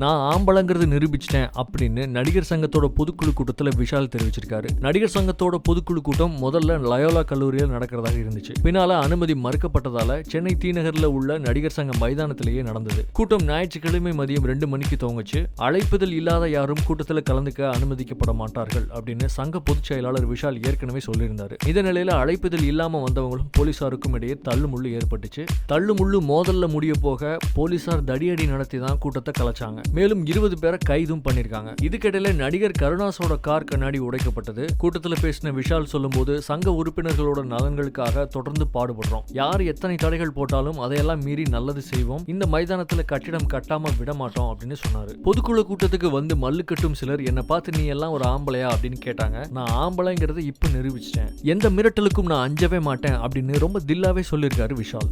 நான் ஆம்பளங்கிறது நிரூபிச்சிட்டேன் அப்படின்னு நடிகர் சங்கத்தோட பொதுக்குழு கூட்டத்தில் விஷால் தெரிவிச்சிருக்காரு. நடிகர் சங்கத்தோட பொதுக்குழு கூட்டம் முதல்ல லயோலா கல்லூரியில் நடக்கிறதாக இருந்துச்சு. பின்னால அனுமதி மறுக்கப்பட்டதால சென்னை தீநகரில் உள்ள நடிகர் சங்க மைதானத்திலேயே நடந்தது. கூட்டம் ஞாயிற்றுக்கிழமை மதியம் ரெண்டு மணிக்கு துவங்குச்சு. அழைப்புதல் இல்லாத யாரும் கூட்டத்தில் கலந்துக்க அனுமதிக்கப்பட மாட்டார்கள் அப்படின்னு சங்க பொதுச் செயலாளர் விஷால் ஏற்கனவே சொல்லியிருந்தாரு. இந்த நிலையில அழைப்புதல் இல்லாம வந்தவங்களும் போலீசாருக்கும் இடையே தள்ளுமுள்ளு ஏற்பட்டுச்சு. தள்ளுமுள்ளு மோதல்ல முடிய போக போலீசார் தடியடி நடத்தி தான் கூட்டத்தை கலைச்சாங்க. மேலும் இருபது பேரை கைதும் பண்ணியிருக்காங்க இதுக்கிடையில நடிகர் கருணாஸோட கார் கண்ணாடி உடைக்கப்பட்டது. கூட்டத்தில் பேசின விஷால் சொல்லும்போது சங்க உறுப்பினர்களோட நலன்களுக்காக தொடர்ந்து பாடுபடுறோம். யார் எத்தனை தடைகள் போட்டாலும் அதையெல்லாம் மீறி நல்லது செய்வோம். இந்த மைதானத்தில் கட்டிடம் கட்டாம விட மாட்டோம் அப்படின்னு சொன்னாரு. பொதுக்குழு கூட்டத்துக்கு வந்து மல்லு கட்டும் சிலர் என்னை பார்த்து நீ எல்லாம் ஒரு ஆம்பளையா? அப்படின்னு கேட்டாங்க. நான் ஆம்பளைங்கிறத இப்ப நிரூபிச்சிட்டேன். எந்த மிரட்டலுக்கும் நான் அஞ்சவே மாட்டேன் அப்படின்னு ரொம்ப தில்லாவே சொல்லியிருக்காரு விஷால்.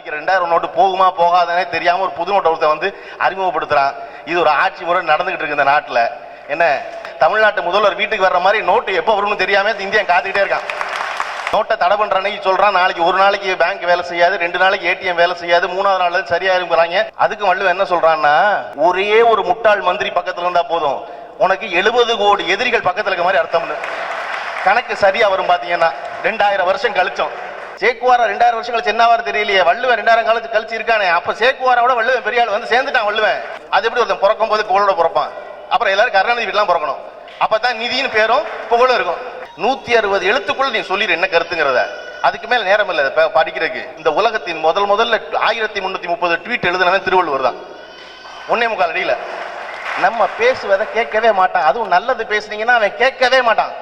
அடிக்கிற ரெண்டாயிரம் நோட்டு போகுமா போகாதனே தெரியாம ஒரு புது நோட்டை ஒருத்தர் வந்து அறிமுகப்படுத்துறான். இது ஒரு ஆட்சி முறை நடந்துகிட்டு இருக்கு இந்த நாட்டுல. என்ன? தமிழ்நாட்டு முதல்வர் வீட்டுக்கு வர்ற மாதிரி நோட்டு எப்போ வரும்னு தெரியாம இந்தியன் காத்துக்கிட்டே இருக்கான். நோட்டை தடை பண்ற அன்னைக்கு சொல்றான் நாளைக்கு ஒரு நாளைக்கு பேங்க் வேலை செய்யாது ரெண்டு நாளைக்கு ஏடிஎம் வேலை செய்யாது மூணாவது நாள் சரியா இருக்கிறாங்க அதுக்கு வள்ளுவ என்ன சொல்றான்னா ஒரே ஒரு முட்டாள் மந்திரி பக்கத்துல இருந்தா போதும். உனக்கு எழுபது கோடி எதிரிகள் பக்கத்துல இருக்க மாதிரி அர்த்தம்னு. கணக்கு சரியா வரும் பாத்தீங்கன்னா ரெண்டாயிரம் வருஷம் கழிச்சோம். சேக்குவாரா ரெண்டாயிரம் வருஷம் கழிச்சு என்னவாரு தெரியலையே? வள்ளுவன் ரெண்டாயிரம் காலத்து கழிச்சு இருக்கானே அப்ப சேக்குவாரோட வள்ளுவன் பெரிய ஆள் வந்து சேர்ந்துட்டான் வள்ளுவன். அது எப்படி ஒருத்தன் பிறக்கும் போது புகழோட பிறப்பான்? அப்புறம் எல்லாரும் கருணாநிதி வீட்டுலாம் பிறக்கணும். அப்பதான் நிதின்னு பேரும் புகழும் இருக்கும். நூத்தி அறுபது எழுத்துக்குள்ள நீ சொல்லிடு என்ன கருத்துங்கிறத. அதுக்கு மேல நேரம் இல்லை படிக்கிறதுக்கு. இந்த உலகத்தின் முதல் முதல்ல ஆயிரத்தி முன்னூத்தி முப்பது ட்வீட் எழுதினவன் திருவள்ளுவர் தான். ஒன்னே முக்கால் அடியில. நம்ம பேசுவதை கேட்கவே மாட்டான். அதுவும் நல்லது பேசுனீங்கன்னா அவன் கேட்கவே மாட்டான்.